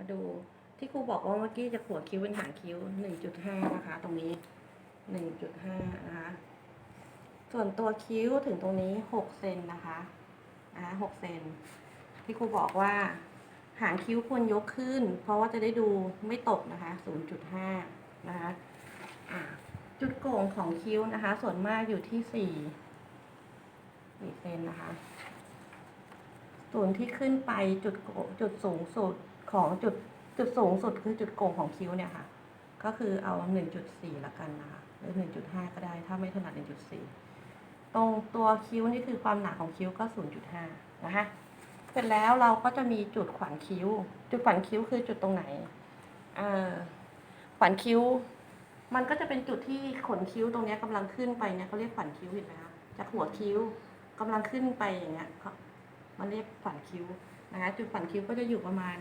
มาดูที่ครูบอกว่าเมื่อกี้จะขัวคิ้วเป็นหางคิ้วหนึ่งจุดห้านะคะ ตรงนี้หนึ่งจุดห้านะคะ ส่วนตัวคิ้วถึงตรงนี้หกเซนนะคะนะคะหกเซนที่ครูบอกว่า หางคิ้วควรยกขึ้น เพราะว่าจะได้ดูไม่ตกนะคะศูนย์จุดห้านะคะจุดโก่งของคิ้วนะคะ ส่วนมากอยู่ที่สี่สี่เซนนะคะ ส่วนที่ขึ้นไปจุดโกจุดสูงสุด ของจุดจุดสูงสุดคือจุดโก่งของคิ้วเนี่ยค่ะ ก็คือเอา 1.4 ละกันนะคะหรือ 1.5 ก็ได้ถ้าไม่ถนัด 1.4 ตรงตัวคิ้วนี่คือความหนาของคิ้วก็ 0.5 นะคะเสร็จแล้วเราก็จะมีจุดขวานคิ้ว จุดขวานคิ้วคือจุดตรงไหนขวานคิ้ว มันก็จะเป็นจุดที่ขนคิ้วตรงนี้ยกำลังขึ้นไปเนี่ยเขาเรียกขวานคิ้วเห็นไหมคะจากหัวคิ้วกำลังขึ้นไปอย่างเงี้ยมันเรียกขวานคิ้วนะคะจุดขวานคิ้วก็จะอยู่ประมาณ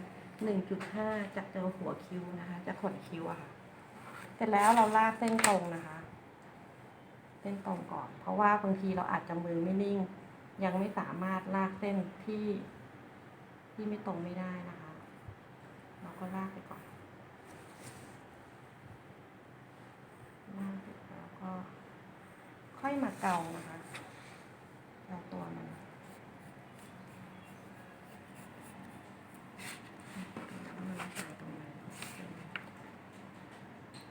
1.5จากตัวหัวคิ้วนะคะจากขนคิ้วอะค่ะ เสร็จแล้วเราลากเส้นตรงนะคะ เส้นตรงก่อน เพราะว่าบางทีเราอาจจะมือไม่นิ่ง ยังไม่สามารถลากเส้นที่ที่ไม่ตรงไม่ได้นะคะ เราก็ลากไปก่อนลากเสร็จแล้วก็ค่อยมาเกานะคะเกาตัวมันหายตรงไหน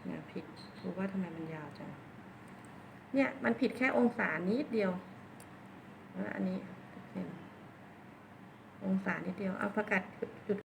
เนี่ยผิดรู้ว่าทำไมมันยาวจัง เนี่ยมันผิดแค่องศานิดเดียวแล้วอันนี้เป็นองศานิดเดียวเอาประกาศจุด